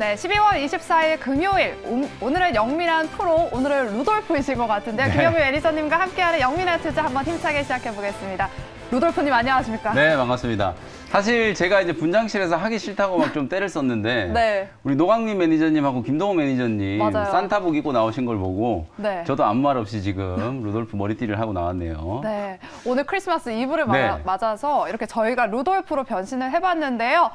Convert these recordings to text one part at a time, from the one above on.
네, 12월 24일 금요일 오- 오늘은 영민한 프로 오늘은 루돌프이신 것 같은데요. 네. 김영민 매니저님과 함께하는 영민한 투자 한번 힘차게 시작해 보겠습니다. 루돌프님 안녕하십니까? 네, 반갑습니다. 사실 제가 이제 분장실에서 하기 싫다고 막 좀 때를 썼는데 네. 우리 노광민 매니저님하고 김동호 매니저님 맞아요. 산타복 입고 나오신 걸 보고 네. 저도 아무 말 없이 지금 루돌프 머리띠를 하고 나왔네요. 네, 오늘 크리스마스 이브를 마- 네. 맞아서 이렇게 저희가 루돌프로 변신을 해봤는데요.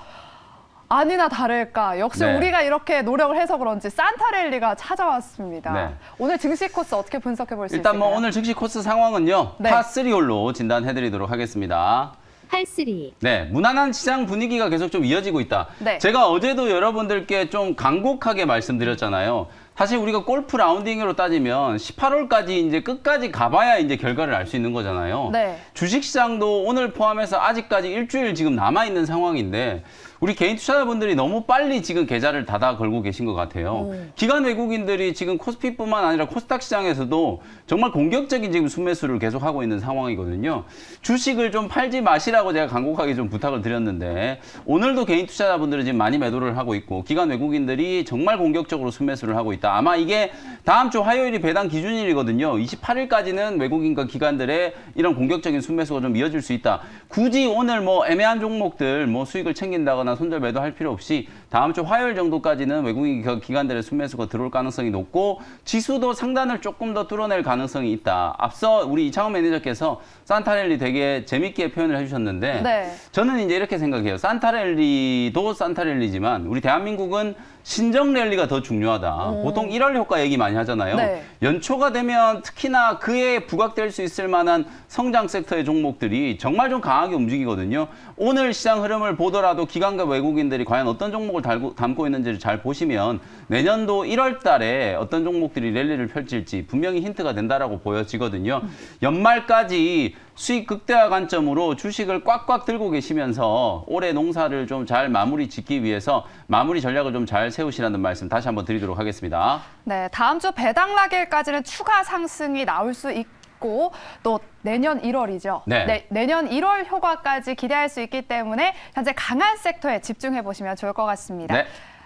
아니나 다를까 역시 네. 우리가 이렇게 노력을 해서 그런지 산타랠리가 찾아왔습니다. 네. 오늘 증시 코스 어떻게 분석해 볼수 일단 있을까요? 뭐 오늘 즉시 코스 상황은요. 네. 파3 홀로 진단해 드리도록 하겠습니다. 팔쓰리 네, 무난한 시장 분위기가 계속 좀 이어지고 있다. 네. 제가 어제도 여러분들께 좀 간곡하게 말씀드렸잖아요. 사실 우리가 골프 라운딩으로 따지면 18홀까지 이제 끝까지 가봐야 이제 결과를 알 수 있는 거잖아요. 네. 주식시장도 오늘 포함해서 아직까지 일주일 지금 남아 있는 상황인데 우리 개인 투자자분들이 너무 빨리 지금 계좌를 닫아 걸고 계신 것 같아요. 오. 기관 외국인들이 지금 코스피뿐만 아니라 코스닥 시장에서도 정말 공격적인 지금 순매수를 계속하고 있는 상황이거든요. 주식을 좀 팔지 마시라고 제가 간곡하게 좀 부탁을 드렸는데 오늘도 개인 투자자분들은 지금 많이 매도를 하고 있고 기관 외국인들이 정말 공격적으로 순매수를 하고 있다. 아마 이게 다음 주 화요일이 배당 기준일이거든요. 28일까지는 외국인과 기관들의 이런 공격적인 순매수가 좀 이어질 수 있다. 굳이 오늘 뭐 애매한 종목들 뭐 수익을 챙긴다거나 손절 매도할 필요 없이 다음 주 화요일 정도까지는 외국인 기- 기관들의 순매수가 들어올 가능성이 높고 지수도 상단을 조금 더 뚫어낼 가능성이 있다. 앞서 우리 이창원 매니저께서 산타랠리 되게 재밌게 표현을 해주셨는데 네. 저는 이제 이렇게 생각해요. 산타랠리도 산타랠리지만 우리 대한민국은 신정 랠리가 더 중요하다. 보통 1월 효과 얘기 많이 하잖아요. 네. 연초가 되면 특히나 그에 부각될 수 있을 만한 성장 섹터의 종목들이 정말 좀 강하게 움직이거든요. 오늘 시장 흐름을 보더라도 기관과 외국인들이 과연 어떤 종목을 달고, 담고 있는지를 잘 보시면 내년도 1월 달에 어떤 종목들이 랠리를 펼칠지 분명히 힌트가 된다라고 보여지거든요. 연말까지 수익 극대화 관점으로 주식을 꽉꽉 들고 계시면서 올해 농사를 좀 잘 마무리 짓기 위해서 마무리 전략을 좀 잘 세우시라는 말씀 다시 한번 드리도록 하겠습니다. 네, 다음 주 배당 라겔까지는 추가 상승이 나올 수 있고 또 내년 1월이죠. 네. 내년 1월 효과까지 기대할 수 있기 때문에 현재 강한 섹터에 집중해 보시면 좋을 것 같습니다. 네.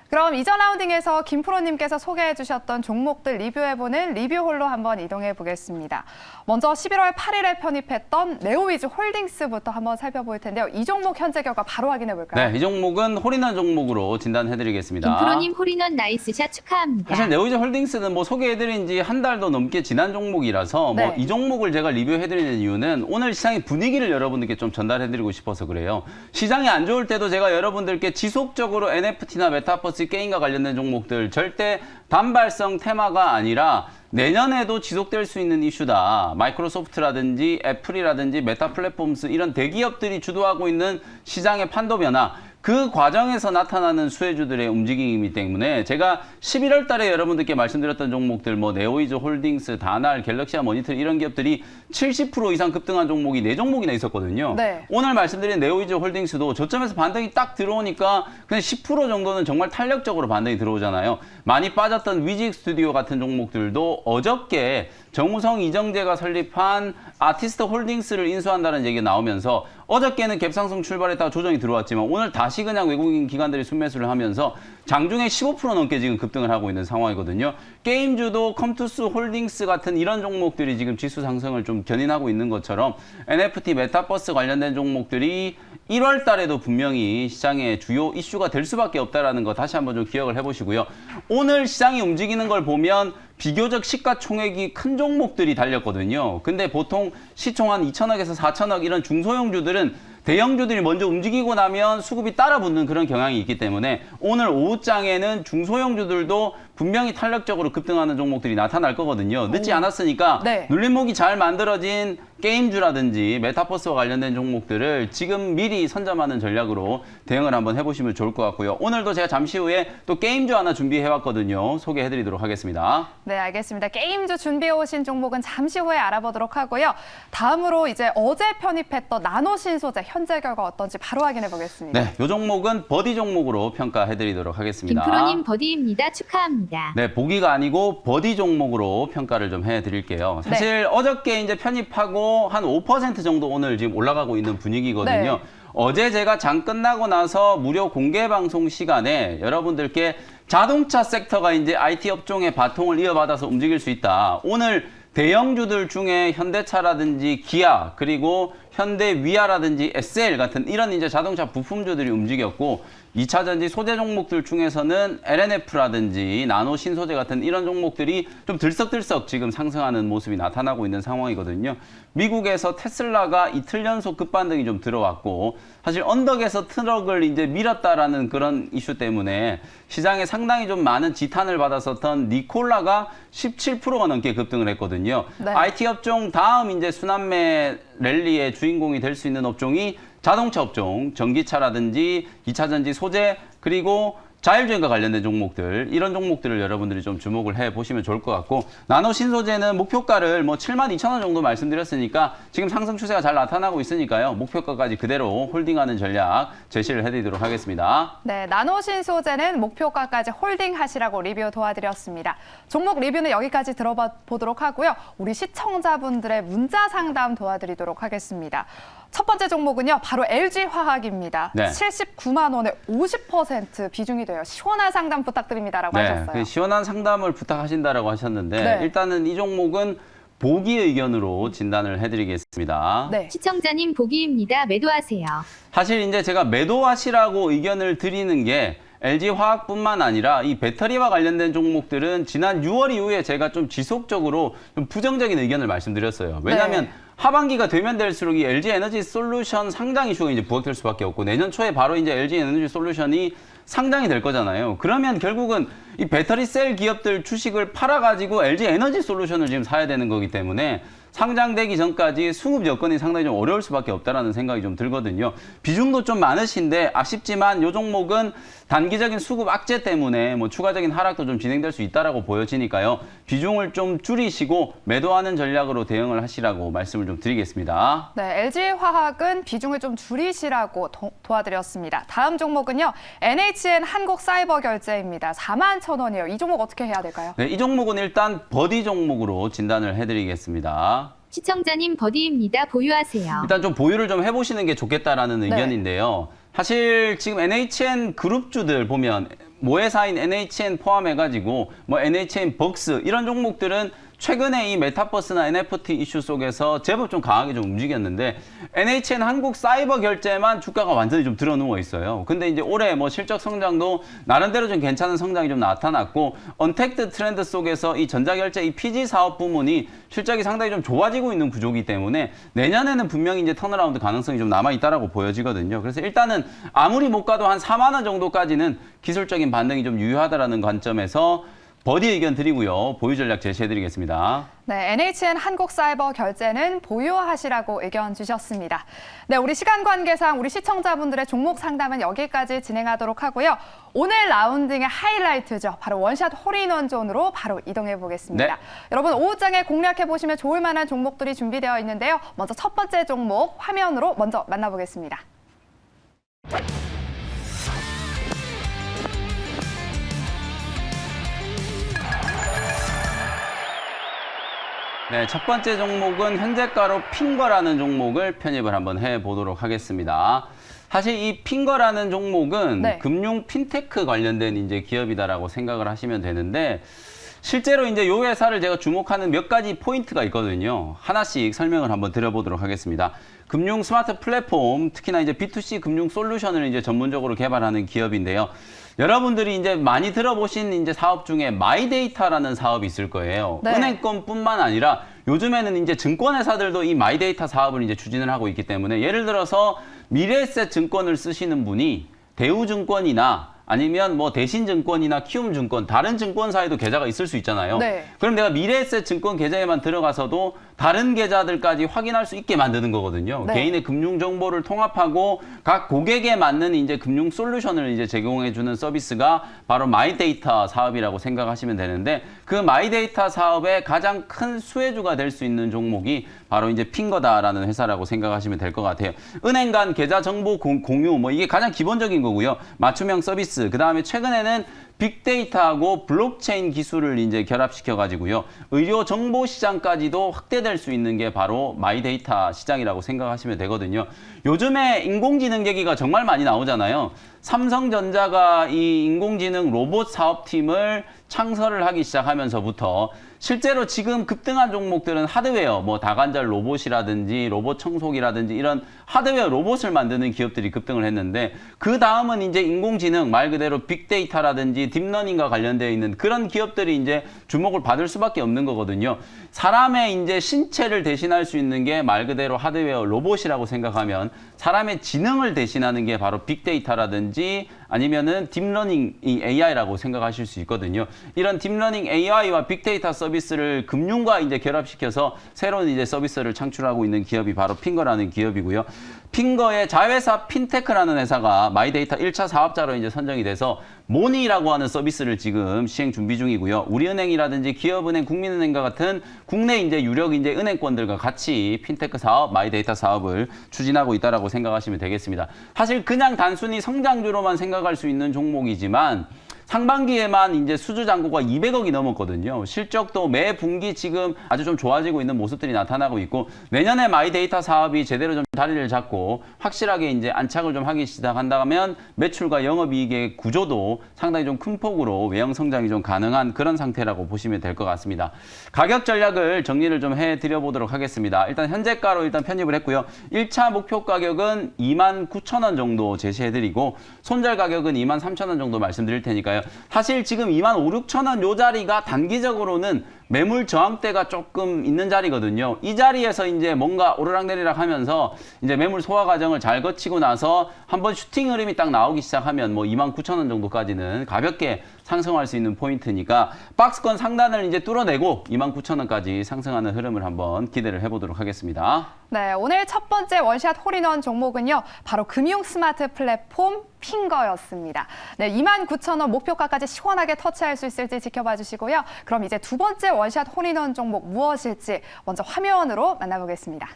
그럼 이전 라운딩에서 김프로님께서 소개해 주셨던 종목들 리뷰해보는 리뷰홀로 한번 이동해 보겠습니다. 먼저 11월 8일에 편입했던 네오위즈 홀딩스부터 한번 살펴볼 텐데요. 이 종목 현재 결과 바로 확인해 볼까요? 네, 이 종목은 홀인원 종목으로 진단해드리겠습니다. 김프로님 홀인원 나이스샷 축하합니다. 사실 네오이즈 홀딩스는 뭐 소개해드린 지 한 달도 넘게 지난 종목이라서 네. 뭐이 종목을 제가 리뷰해드리는 이유는 오늘 시장의 분위기를 여러분들께 좀 전달해드리고 싶어서 그래요. 시장이 안 좋을 때도 제가 여러분들께 지속적으로 NFT나 메타버스 게임과 관련된 종목들 절대 단발성 테마가 아니라 내년에도 지속될 수 있는 이슈다. 마이크로소프트라든지 애플이라든지 메타 플랫폼스 이런 대기업들이 주도하고 있는 시장의 판도 변화 그 과정에서 나타나는 수혜주들의 움직임이기 때문에 제가 11월 달에 여러분들께 말씀드렸던 종목들 뭐 네오이즈 홀딩스, 다날, 갤럭시아 모니터 이런 기업들이 70% 이상 급등한 종목이 네 종목이나 있었거든요. 네. 오늘 말씀드린 네오이즈 홀딩스도 저점에서 반등이 딱 들어오니까 그냥 10% 정도는 정말 탄력적으로 반등이 들어오잖아요. 많이 빠졌던 위직 스튜디오 같은 종목들도 어저께 정우성 이정재가 설립한 아티스트 홀딩스를 인수한다는 얘기가 나오면서 어저께는 갭상승 출발했다가 조정이 들어왔지만 오늘 다시 그냥 외국인 기관들이 순매수를 하면서 장중에 15% 넘게 지금 급등을 하고 있는 상황이거든요. 게임주도 컴투스 홀딩스 같은 이런 종목들이 지금 지수 상승을 좀 견인하고 있는 것처럼 NFT 메타버스 관련된 종목들이 1월 달에도 분명히 시장의 주요 이슈가 될 수밖에 없다라는 거 다시 한번 좀 기억을 해보시고요. 오늘 시장이 움직이는 걸 보면 비교적 시가총액이 큰 종목들이 달렸거든요. 근데 보통 시총 한 2천억에서 4천억 이런 중소형주들은 대형주들이 먼저 움직이고 나면 수급이 따라 붙는 그런 경향이 있기 때문에 오늘 오후장에는 중소형주들도 분명히 탄력적으로 급등하는 종목들이 나타날 거거든요. 늦지 않았으니까 네. 눌림목이 잘 만들어진 게임주라든지 메타버스와 관련된 종목들을 지금 미리 선점하는 전략으로 대응을 한번 해보시면 좋을 것 같고요. 오늘도 제가 잠시 후에 또 게임주 하나 준비해왔거든요. 소개해드리도록 하겠습니다. 네, 알겠습니다. 게임주 준비해 오신 종목은 잠시 후에 알아보도록 하고요. 다음으로 이제 어제 편입했던 나노 신소재 현재 결과 어떤지 바로 확인해 보겠습니다. 네, 이 종목은 버디 종목으로 평가해드리도록 하겠습니다. 김프로님 버디입니다. 축하합니다. 네, 보기가 아니고 버디 종목으로 평가를 좀 해드릴게요. 사실 어저께 이제 편입하고 한 5% 정도 오늘 지금 올라가고 있는 분위기거든요. 네. 어제 제가 장 끝나고 나서 무료 공개 방송 시간에 여러분들께 자동차 섹터가 이제 IT 업종의 바통을 이어받아서 움직일 수 있다. 오늘 대형주들 중에 현대차라든지 기아 그리고 현대 위아라든지 SL 같은 이런 이제 자동차 부품주들이 움직였고 2차 전지 소재 종목들 중에서는 LNF라든지 나노 신소재 같은 이런 종목들이 좀 들썩들썩 지금 상승하는 모습이 나타나고 있는 상황이거든요. 미국에서 테슬라가 이틀 연속 급반등이 좀 들어왔고 사실 언덕에서 트럭을 이제 밀었다라는 그런 이슈 때문에 시장에 상당히 좀 많은 지탄을 받았었던 니콜라가 17%가 넘게 급등을 했거든요. 네. IT 업종 다음 이제 순환매 랠리의 주인 공이 될 수 있는 업종이 자동차 업종, 전기차라든지 2차 전지 소재 그리고 자율주행과 관련된 종목들 이런 종목들을 여러분들이 좀 주목을 해 보시면 좋을 것 같고 나노 신소재는 목표가를 뭐 7만 2천 원 정도 말씀드렸으니까 지금 상승 추세가 잘 나타나고 있으니까요 목표가까지 그대로 홀딩하는 전략 제시를 해드리도록 하겠습니다. 네, 나노 신 소재는 목표가까지 홀딩하시라고 리뷰 도와드렸습니다. 종목 리뷰는 여기까지 들어보도록 하고요. 우리 시청자분들의 문자 상담 도와드리도록 하겠습니다. 첫 번째 종목은요, 바로 LG화학입니다. 네. 79만 원에 50% 비중이 돼요. 시원한 상담 부탁드립니다라고 하셨어요. 그 시원한 상담을 부탁하신다라고 하셨는데 네. 일단은 이 종목은 보기 의견으로 진단을 해드리겠습니다. 네. 시청자님 보기입니다. 매도하세요. 사실 이제 제가 매도하시라고 의견을 드리는 게 LG 화학뿐만 아니라 이 배터리와 관련된 종목들은 지난 6월 이후에 제가 좀 지속적으로 좀 부정적인 의견을 말씀드렸어요. 왜냐하면 네. 하반기가 되면 될수록 이 LG 에너지 솔루션 상장 이슈가 이제 부각될 수밖에 없고 내년 초에 바로 이제 LG 에너지 솔루션이 상장이 될 거잖아요. 그러면 결국은 이 배터리 셀 기업들 주식을 팔아 가지고 LG 에너지 솔루션을 지금 사야 되는 거기 때문에 상장되기 전까지 수급 여건이 상당히 좀 어려울 수밖에 없다라는 생각이 좀 들거든요. 비중도 좀 많으신데 아쉽지만 요 종목은 단기적인 수급 악재 때문에 뭐 추가적인 하락도 좀 진행될 수 있다라고 보여지니까요. 비중을 좀 줄이시고 매도하는 전략으로 대응을 하시라고 말씀을 좀 드리겠습니다. 네, LG화학은 비중을 좀 줄이시라고 도, 와드렸습니다 다음 종목은요, NHN 한국사이버결제입니다. 4만 천 원이에요. 이 종목 어떻게 해야 될까요? 네, 이 종목은 일단 버디 종목으로 진단을 해드리겠습니다. 시청자님 버디입니다. 보유하세요. 일단 좀 보유를 좀 해보시는 게 좋겠다라는 네. 의견인데요. 사실 지금 NHN 그룹주들 보면 모회사인 NHN 포함해가지고 뭐 NHN 벅스 이런 종목들은 최근에 이 메타버스나 NFT 이슈 속에서 제법 좀 강하게 좀 움직였는데 NHN 한국 사이버 결제만 주가가 완전히 좀 들어누워 있어요. 근데 이제 올해 뭐 실적 성장도 나름대로 좀 괜찮은 성장이 좀 나타났고 언택트 트렌드 속에서 이 전자결제 이 PG 사업 부문이 실적이 상당히 좀 좋아지고 있는 구조이기 때문에 내년에는 분명히 이제 턴어라운드 가능성이 좀 남아 있다라고 보여지거든요. 그래서 일단은 아무리 못 가도 한 4만 원 정도까지는 기술적인 반등이 좀 유효하다라는 관점에서 버디 의견 드리고요. 보유 전략 제시해드리겠습니다. 네, NHN 한국사이버 결제는 보유하시라고 의견 주셨습니다. 네, 우리 시간 관계상 우리 시청자분들의 종목 상담은 여기까지 진행하도록 하고요. 오늘 라운딩의 하이라이트죠. 바로 원샷 홀인원 존으로 바로 이동해 보겠습니다. 네. 여러분 오후장에 공략해 보시면 좋을 만한 종목들이 준비되어 있는데요. 먼저 첫 번째 종목 화면으로 먼저 만나보겠습니다. 네, 첫 번째 종목은 현재가로 핑거라는 종목을 편입을 한번 해보도록 하겠습니다. 사실 이 핑거라는 종목은 네. 금융 핀테크 관련된 이제 기업이다라고 생각을 하시면 되는데 실제로 이제 요 회사를 제가 주목하는 몇 가지 포인트가 있거든요. 하나씩 설명을 한번 드려보도록 하겠습니다. 금융 스마트 플랫폼, 특히나 이제 B2C 금융 솔루션을 이제 전문적으로 개발하는 기업인데요. 여러분들이 이제 많이 들어보신 이제 사업 중에 마이데이터라는 사업이 있을 거예요. 네. 은행권뿐만 아니라 요즘에는 이제 증권회사들도 이 마이데이터 사업을 이제 추진을 하고 있기 때문에 예를 들어서 미래에셋 증권을 쓰시는 분이 대우증권이나 아니면 뭐 대신증권이나 키움증권 다른 증권사에도 계좌가 있을 수 있잖아요. 네. 그럼 내가 미래에셋 증권 계좌에만 들어가서도 다른 계좌들까지 확인할 수 있게 만드는 거거든요. 네. 개인의 금융 정보를 통합하고 각 고객에 맞는 이제 금융 솔루션을 이제 제공해 주는 서비스가 바로 마이데이터 사업이라고 생각하시면 되는데 그 마이데이터 사업의 가장 큰 수혜주가 될 수 있는 종목이 바로 이제 핑거다라는 회사라고 생각하시면 될 것 같아요. 은행 간 계좌 정보 공- 공유 뭐 이게 가장 기본적인 거고요. 맞춤형 서비스. 그다음에 최근에는 빅데이터하고 블록체인 기술을 이제 결합시켜 가지고요. 의료 정보 시장까지도 확대될 수 있는 게 바로 마이데이터 시장이라고 생각하시면 되거든요. 요즘에 인공지능 얘기가 정말 많이 나오잖아요. 삼성전자가 이 인공지능 로봇 사업팀을 창설을 하기 시작하면서부터 실제로 지금 급등한 종목들은 하드웨어, 뭐 다관절 로봇이라든지 로봇 청소기라든지 이런 하드웨어 로봇을 만드는 기업들이 급등을 했는데 그 다음은 이제 인공지능 말 그대로 빅데이터라든지 딥러닝과 관련되어 있는 그런 기업들이 이제 주목을 받을 수밖에 없는 거거든요. 사람의 이제 신체를 대신할 수 있는 게 말 그대로 하드웨어 로봇이라고 생각하면 사람의 지능을 대신하는 게 바로 빅데이터라든지 아니면은 딥러닝 이 AI라고 생각하실 수 있거든요. 이런 딥러닝 AI와 빅데이터 서비스를 금융과 이제 결합시켜서 새로운 이제 서비스를 창출하고 있는 기업이 바로 핑거라는 기업이고요. 핑거의 자회사 핀테크라는 회사가 마이데이터 1차 사업자로 이제 선정이 돼서 모니라고 하는 서비스를 지금 시행 준비 중이고요. 우리은행이라든지 기업은행, 국민은행과 같은 국내 이제 유력 이제 은행권들과 같이 핀테크 사업, 마이데이터 사업을 추진하고 있다라고 생각하시면 되겠습니다. 사실 그냥 단순히 성장주로만 생각할 수 있는 종목이지만 상반기에만 이제 수주 잔고가 200억이 넘었거든요. 실적도 매 분기 지금 아주 좀 좋아지고 있는 모습들이 나타나고 있고 내년에 마이데이터 사업이 제대로 좀 자리를 잡고 확실하게 이제 안착을 좀 하기 시작한다면 매출과 영업이익의 구조도 상당히 좀 큰 폭으로 외형 성장이 좀 가능한 그런 상태라고 보시면 될 것 같습니다. 가격 전략을 정리를 좀 해드려 보도록 하겠습니다. 일단 현재가로 일단 편입을 했고요. 1차 목표 가격은 2만 9천 원 정도 제시해드리고 손절 가격은 2만 3천 원 정도 말씀드릴 테니까요. 사실 지금 2만 5, 6천 원 요 자리가 단기적으로는 매물 저항대가 조금 있는 자리거든요. 이 자리에서 이제 뭔가 오르락내리락 하면서 이제 매물 소화 과정을 잘 거치고 나서 한번 슈팅 흐름이 딱 나오기 시작하면 뭐 2만 9천 원 정도까지는 가볍게 상승할 수 있는 포인트니까 박스권 상단을 이제 뚫어내고 2만 9천 원까지 상승하는 흐름을 한번 기대를 해보도록 하겠습니다. 네, 오늘 첫 번째 원샷 홀인원 종목은요. 바로 금융 스마트 플랫폼 핑거였습니다. 네, 29,000원 목표가까지 시원하게 터치할 수 있을지 지켜봐 주시고요. 그럼 이제 두 번째 원샷 홀인원 종목 무엇일지 먼저 화면으로 만나보겠습니다.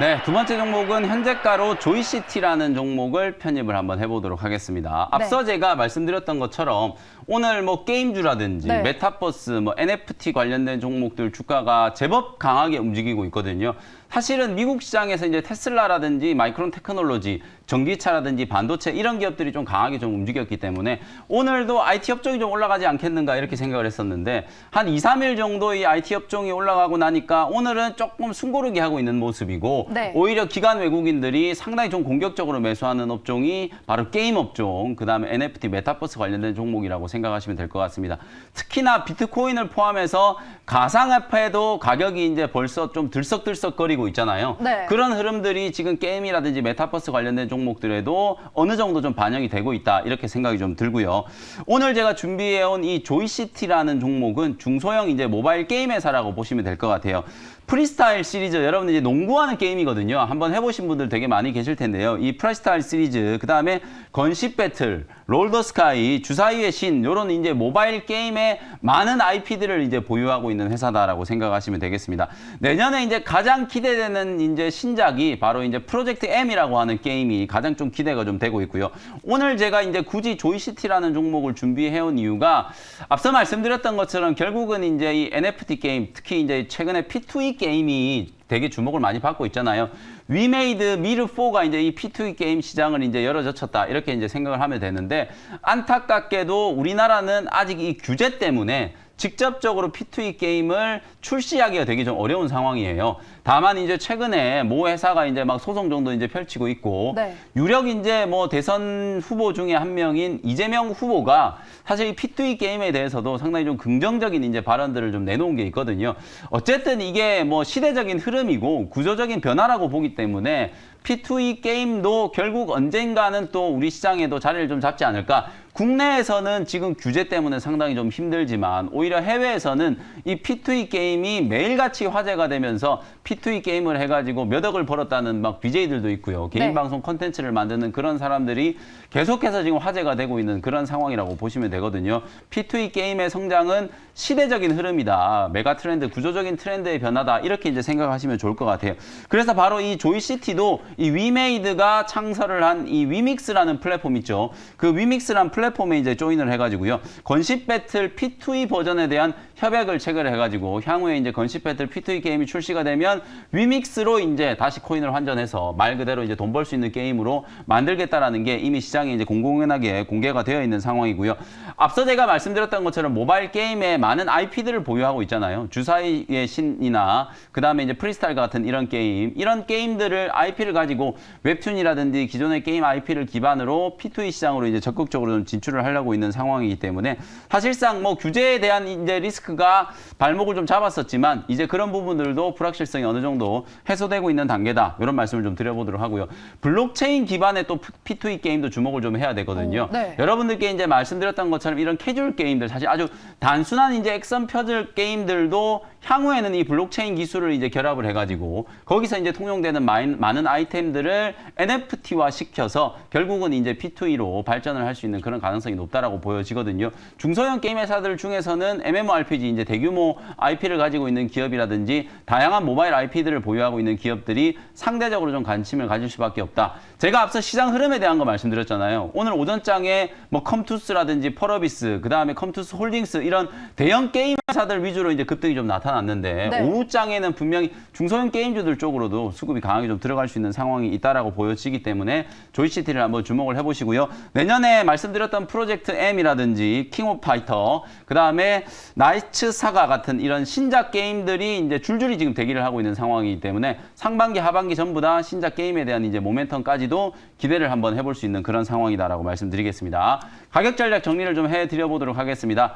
네, 두 번째 종목은 현재가로 조이시티라는 종목을 편입을 한번 해보도록 하겠습니다. 앞서 제가 말씀드렸던 것처럼 오늘 뭐 게임주라든지 네. 메타버스, 뭐 NFT 관련된 종목들 주가가 제법 강하게 움직이고 있거든요. 사실은 미국 시장에서 이제 테슬라라든지 마이크론 테크놀로지, 전기차라든지 반도체 이런 기업들이 좀 강하게 좀 움직였기 때문에 오늘도 IT 업종이 좀 올라가지 않겠는가 이렇게 생각을 했었는데 한 2, 3일 정도 이 IT 업종이 올라가고 나니까 오늘은 조금 숨고르기 하고 있는 모습이고 네. 오히려 기관 외국인들이 상당히 좀 공격적으로 매수하는 업종이 바로 게임 업종, 그다음에 NFT 메타버스 관련된 종목이라고 생각하시면 될 것 같습니다. 특히나 비트코인을 포함해서 가상화폐도 가격이 이제 벌써 좀 들썩들썩거리고 있잖아요. 네. 그런 흐름들이 지금 게임이라든지 메타버스 관련된 종목들에도 어느 정도 좀 반영이 되고 있다 이렇게 생각이 좀 들고요. 오늘 제가 준비해온 이 조이시티라는 종목은 중소형 이제 모바일 게임 회사라고 보시면 될 것 같아요. 프리스타일 시리즈 여러분 이제 농구하는 게임이거든요. 한번 해보신 분들 되게 많이 계실 텐데요. 이 프리스타일 시리즈 그 다음에 건십 배틀, 롤더 스카이, 주사위의 신 이런 이제 모바일 게임의 많은 IP들을 이제 보유하고 있는 회사다라고 생각하시면 되겠습니다. 내년에 이제 가장 기대되는 이제 신작이 바로 이제 프로젝트 M이라고 하는 게임이 가장 좀 기대가 좀 되고 있고요. 오늘 제가 이제 굳이 조이시티라는 종목을 준비해온 이유가 앞서 말씀드렸던 것처럼 결국은 이제 이 NFT 게임 특히 이제 최근에 P2E 게임이 되게 주목을 많이 받고 있잖아요. 위메이드 미르4가 이제 이 P2E 게임 시장을 이제 열어젖혔다. 이렇게 이제 생각을 하면 되는데 안타깝게도 우리나라는 아직 이 규제 때문에 직접적으로 P2E 게임을 출시하기가 되게 좀 어려운 상황이에요. 다만 이제 최근에 모 회사가 이제 막 소송 정도 이제 펼치고 있고 네. 유력 이제 뭐 대선 후보 중에 한 명인 이재명 후보가 사실 이 P2E 게임에 대해서도 상당히 좀 긍정적인 이제 발언들을 좀 내놓은 게 있거든요. 어쨌든 이게 뭐 시대적인 흐름이고 구조적인 변화라고 보기 때문에 P2E 게임도 결국 언젠가는 또 우리 시장에도 자리를 좀 잡지 않을까. 국내에서는 지금 규제 때문에 상당히 좀 힘들지만 오히려 해외에서는 이 P2E 게임이 매일같이 화제가 되면서 P2E 게임을 해가지고 몇 억을 벌었다는 막 BJ들도 있고요. 개인 네. 방송 콘텐츠를 만드는 그런 사람들이 계속해서 지금 화제가 되고 있는 그런 상황이라고 보시면 되거든요. P2E 게임의 성장은 시대적인 흐름이다. 메가 트렌드, 구조적인 트렌드의 변화다. 이렇게 이제 생각하시면 좋을 것 같아요. 그래서 바로 이 조이시티도 이 위메이드가 창설을 한 이 위믹스라는 플랫폼 있죠. 그 위믹스라는 플랫폼에 이제 조인을 해가지고요. 건십 배틀 P2E 버전에 대한 협약을 체결해가지고 향후에 이제 건십 배틀 P2E 게임이 출시가 되면 위믹스로 이제 다시 코인을 환전해서 말 그대로 이제 돈 벌 수 있는 게임으로 만들겠다라는 게 이미 시장에 이제 공공연하게 공개가 되어 있는 상황이고요. 앞서 제가 말씀드렸던 것처럼 모바일 게임에 많은 IP들을 보유하고 있잖아요. 주사위의 신이나 그 다음에 이제 프리스타일 같은 이런 게임, 이런 게임들을 IP를 가지고 웹툰이라든지 기존의 게임 IP를 기반으로 P2E 시장으로 이제 적극적으로 좀 진출을 하려고 있는 상황이기 때문에 사실상 뭐 규제에 대한 이제 리스크 가 발목을 좀 잡았었지만 이제 그런 부분들도 불확실성이 어느 정도 해소되고 있는 단계다. 이런 말씀을 좀 드려보도록 하고요. 블록체인 기반의 또 P2E 게임도 주목을 좀 해야 되거든요. 어, 네. 여러분들께 이제 말씀드렸던 것처럼 이런 캐주얼 게임들 사실 아주 단순한 이제 액션 퍼즐 게임들도 향후에는 이 블록체인 기술을 이제 결합을 해가지고 거기서 이제 통용되는 많은 아이템들을 NFT화 시켜서 결국은 이제 P2E로 발전을 할 수 있는 그런 가능성이 높다라고 보여지거든요. 중소형 게임 회사들 중에서는 MMORPG 이제 대규모 IP를 가지고 있는 기업이라든지 다양한 모바일 IP들을 보유하고 있는 기업들이 상대적으로 좀 관심을 가질 수밖에 없다. 제가 앞서 시장 흐름에 대한 거 말씀드렸잖아요. 오늘 오전장에 뭐 컴투스라든지 펄어비스, 그 다음에 컴투스 홀딩스 이런 대형 게임 회사들 위주로 이제 급등이 좀 나타났는데 네. 오후장에는 분명히 중소형 게임주들 쪽으로도 수급이 강하게 좀 들어갈 수 있는 상황이 있다라고 보여지기 때문에 조이시티를 한번 주목을 해보시고요. 내년에 말씀드렸던 프로젝트 M이라든지 킹 오브 파이터, 그 다음에 나이츠 사가 같은 이런 신작 게임들이 이제 줄줄이 지금 대기를 하고 있는 상황이기 때문에 상반기, 하반기 전부 다 신작 게임에 대한 이제 모멘텀 까지도 기대를 한번 해볼 수 있는 그런 상황이다라고 말씀드리겠습니다. 가격 전략 정리를 좀 해드려 보도록 하겠습니다.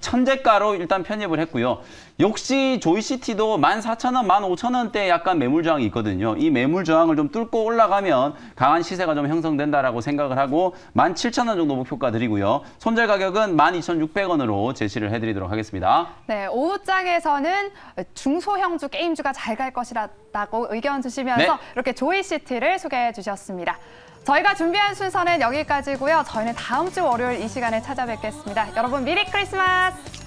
천재가로 일단 편입을 했고요. 역시 조이시티도 14,000원, 15,000원대 약간 매물 저항이 있거든요. 이 매물 저항을 좀 뚫고 올라가면 강한 시세가 좀 형성된다라고 생각을 하고 17,000원 정도 목표가 드리고요. 손절 가격은 12,600원으로 제시를 해드리도록 하겠습니다. 네, 오후장에서는 중소형주 게임주가 잘 갈 것이라고 의견 주시면서 네. 이렇게 조이시티를 소개해 주셨습니다. 저희가 준비한 순서는 여기까지고요. 저희는 다음 주 월요일 이 시간에 찾아뵙겠습니다. 여러분 미리 크리스마스!